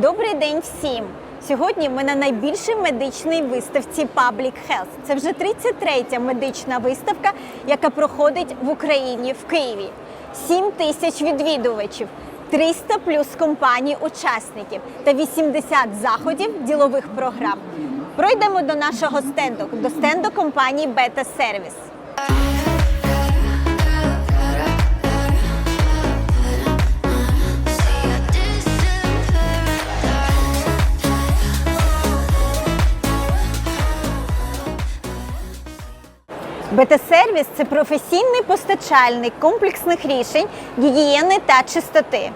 день всім! Сьогодні ми на найбільшій медичній виставці Public Health. Це вже 33-я медична виставка, яка проходить в Україні в Києві. 7 тисяч відвідувачів, 300 плюс компаній-учасників та 80 заходів ділових програм. Пройдемо до нашого стенду, до стенду компанії Бета Сервіс. БТ-сервіс це професійний постачальник комплексних рішень гігієни та чистоти.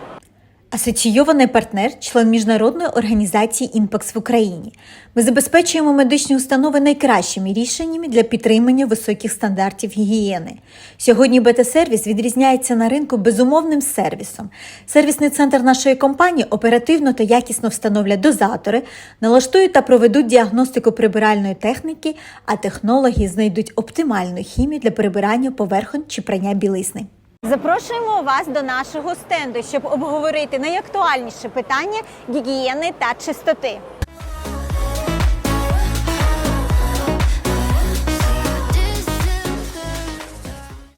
Асоційований партнер, член міжнародної організації Імпакс в Україні. Ми забезпечуємо медичні установи найкращими рішеннями для підтримання високих стандартів гігієни. Сьогодні БТ-сервіс відрізняється на ринку безумовним сервісом. Сервісний центр нашої компанії оперативно та якісно встановлять дозатори, налаштують та проведуть діагностику прибиральної техніки, а технологи знайдуть оптимальну хімію для прибирання поверхонь чи прання білизни. Запрошуємо вас до нашого стенду, щоб обговорити найактуальніші питання гігієни та чистоти.